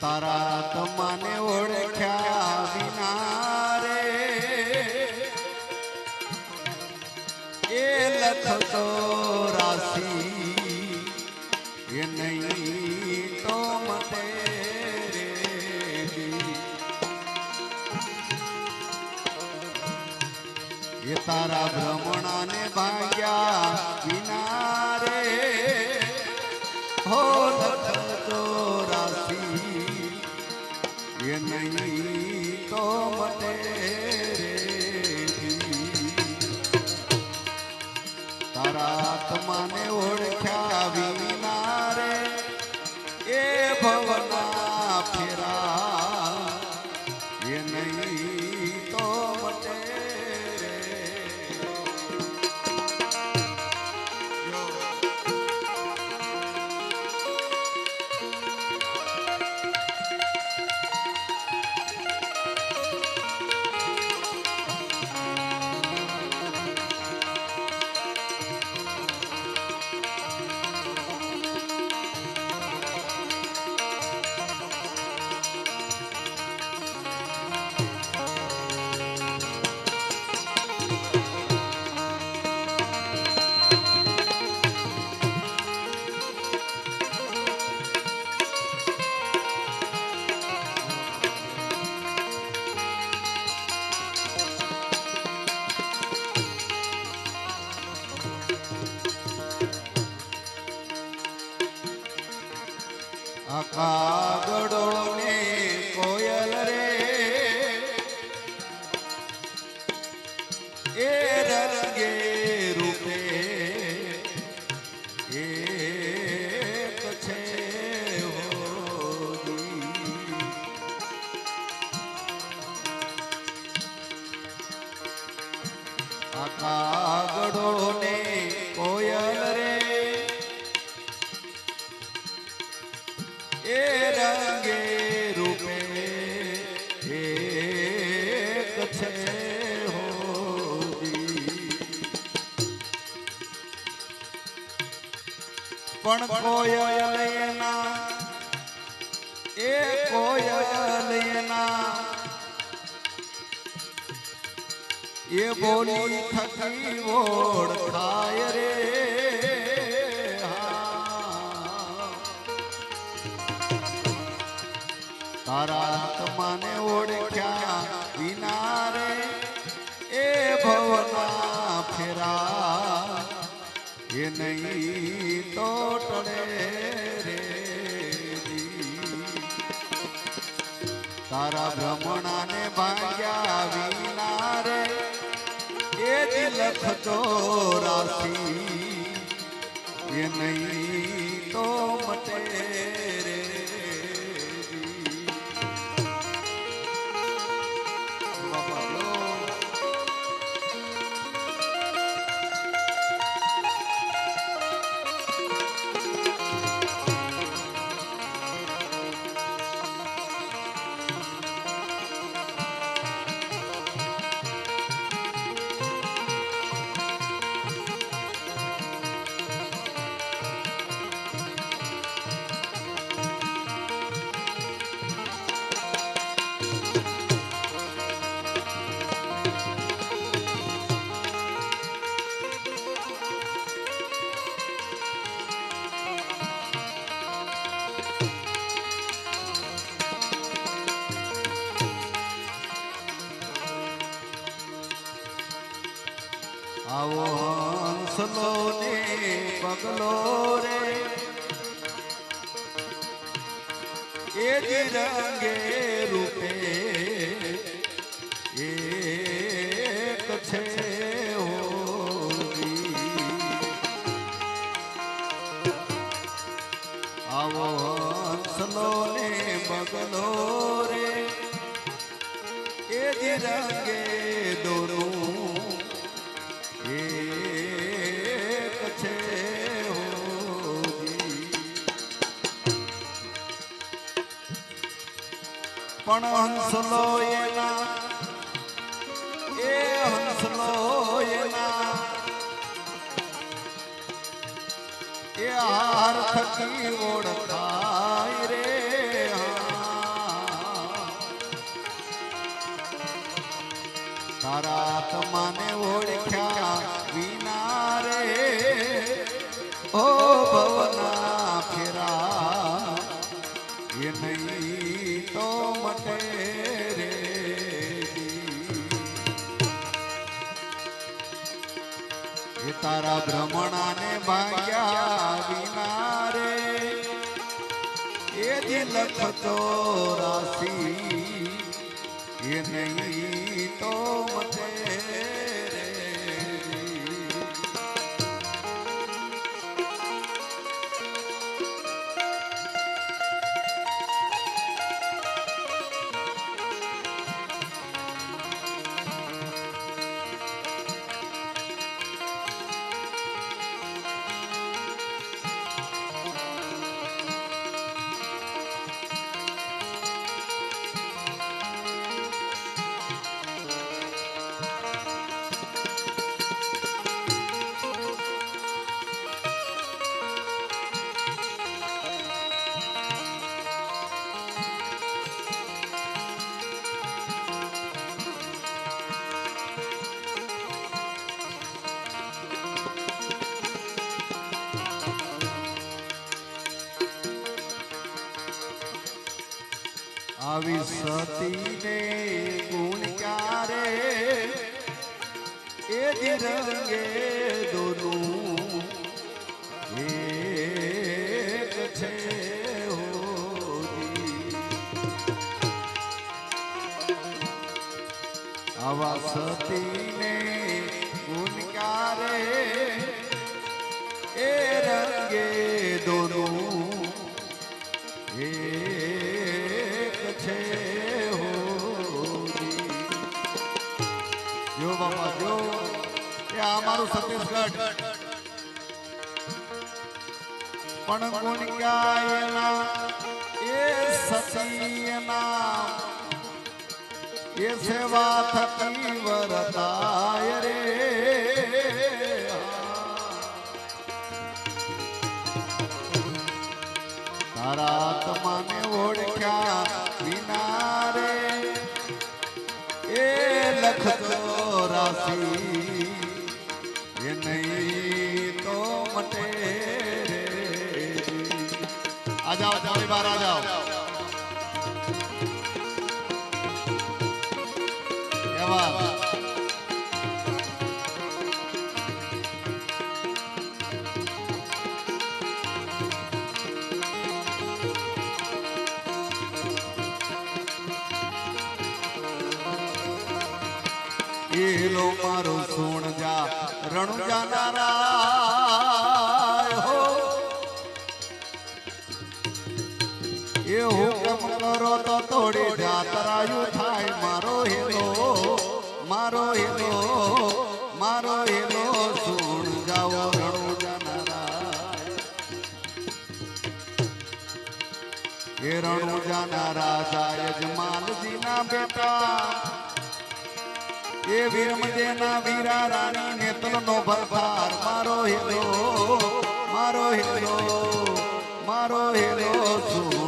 તારા તમાને ઓળખ્યા વિના રે. એ લખતો તો મટે તારા આત્માને ઓળખ્યા પણ કોયલના એ કોયલના એ બોલી થકી ઓળખાય રે તારા આત્માને ઓળખ્યા વિના રે, એ ભવના ફેરા. એ નહીં તો ટળે રે તારા ભ્રમણાને ભાગ્યા વિના રે એ દિલ લખતો રાશી. એ નહીં આવો હંસલો ને પગલો રે એ રંગે રૂપે એક છે. આવો હંસલો ને પગલો રે એ રંગે દોરું પણ હંસલો એના એ હંસલો એના એ હાર થકી ઓળખાય રે. તારા આત્માને ઓળખ્યા વિના રે. ઓ ભવના. તારા ભ્રમણાને ભાગ્યા વિના રે એ દિલખ ચોરાસી એ નહીં તો મટે. આવી સતીને ગુણ ક્યારે? એ દિરંગે દોનું એક છે. આવા સતીને ગુણ ક્યારે? આ મારું છત્તીસગઢ પણ ગુણ ગાયના એ સતીના એ સેવા થકી વરદાય રે તારા આત્માને ઓળખ્યા વિના રે એ લખ ચોરાસી આ જાઓ ચાલી બાર આ જાઓ એલો મારો સોણ જા રણુ જાનારા કરો તો થોડી જાતરાયું થાય. મારો હેલો મારો હેલો મારો હેલો સુણ જાઓ રણુ જાનારા એ રણુ જાનારા જાય જમાલજીના બેટા. એ વીરમદેના વીરા રાણી નેતલનો ભરભાર મારો હેલો મારો હેલો મારો હેલો સુણ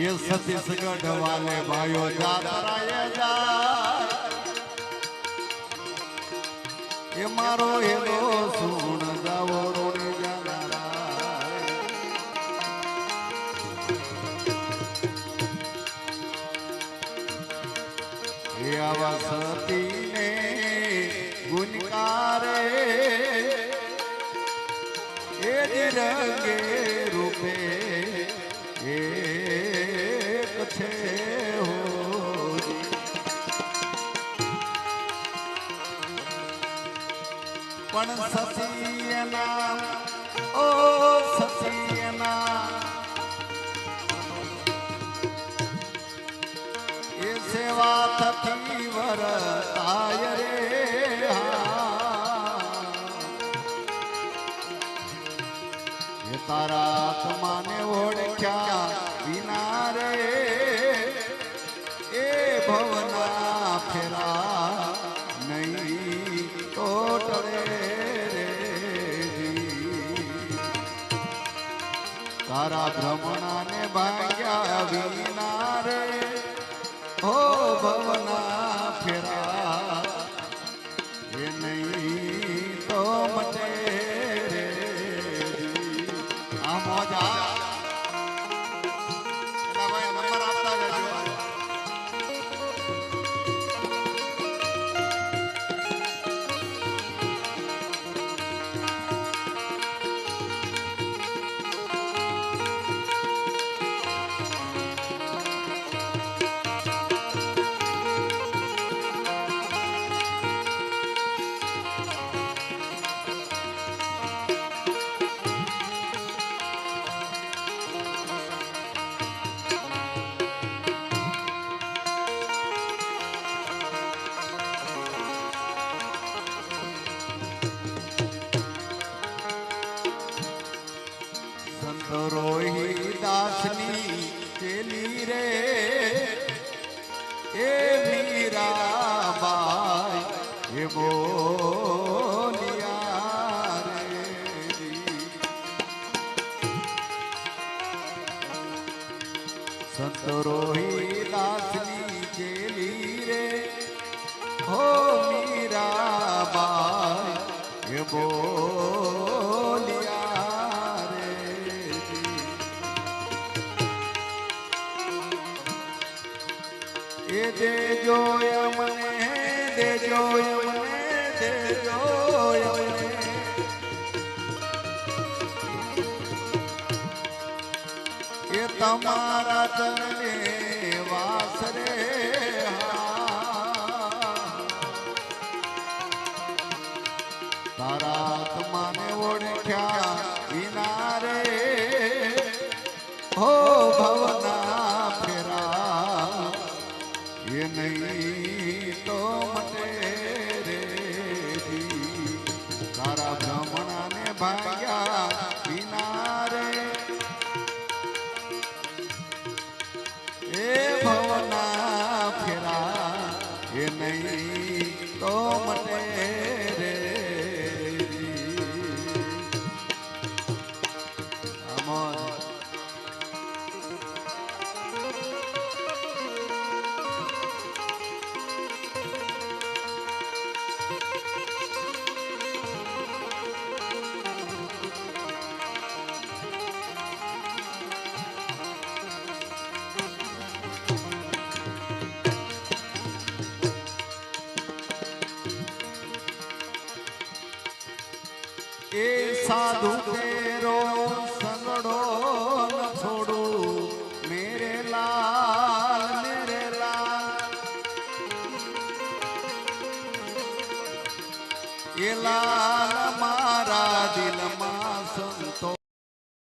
ये छत्तीसगढ़ वाले भाइयों जातरा ये जा ये मारो ये दोस्तों પણ સતીયના ઓ સતીયના એ સેવા થકી વરતાય રે હા. એ તારા આત્માને ઓળખ્યા વિના રે એ ભવના ભ્રમણાને ભાગ્યા વિના રે હો ભવના ફેરા. એ નહીં દેજો મને દેજો મને દેજો એ તમારા ચરણે વાસરે. તારા આત્માને ઓળખ્યા એ નહીં તો મટે સાધુ તેરો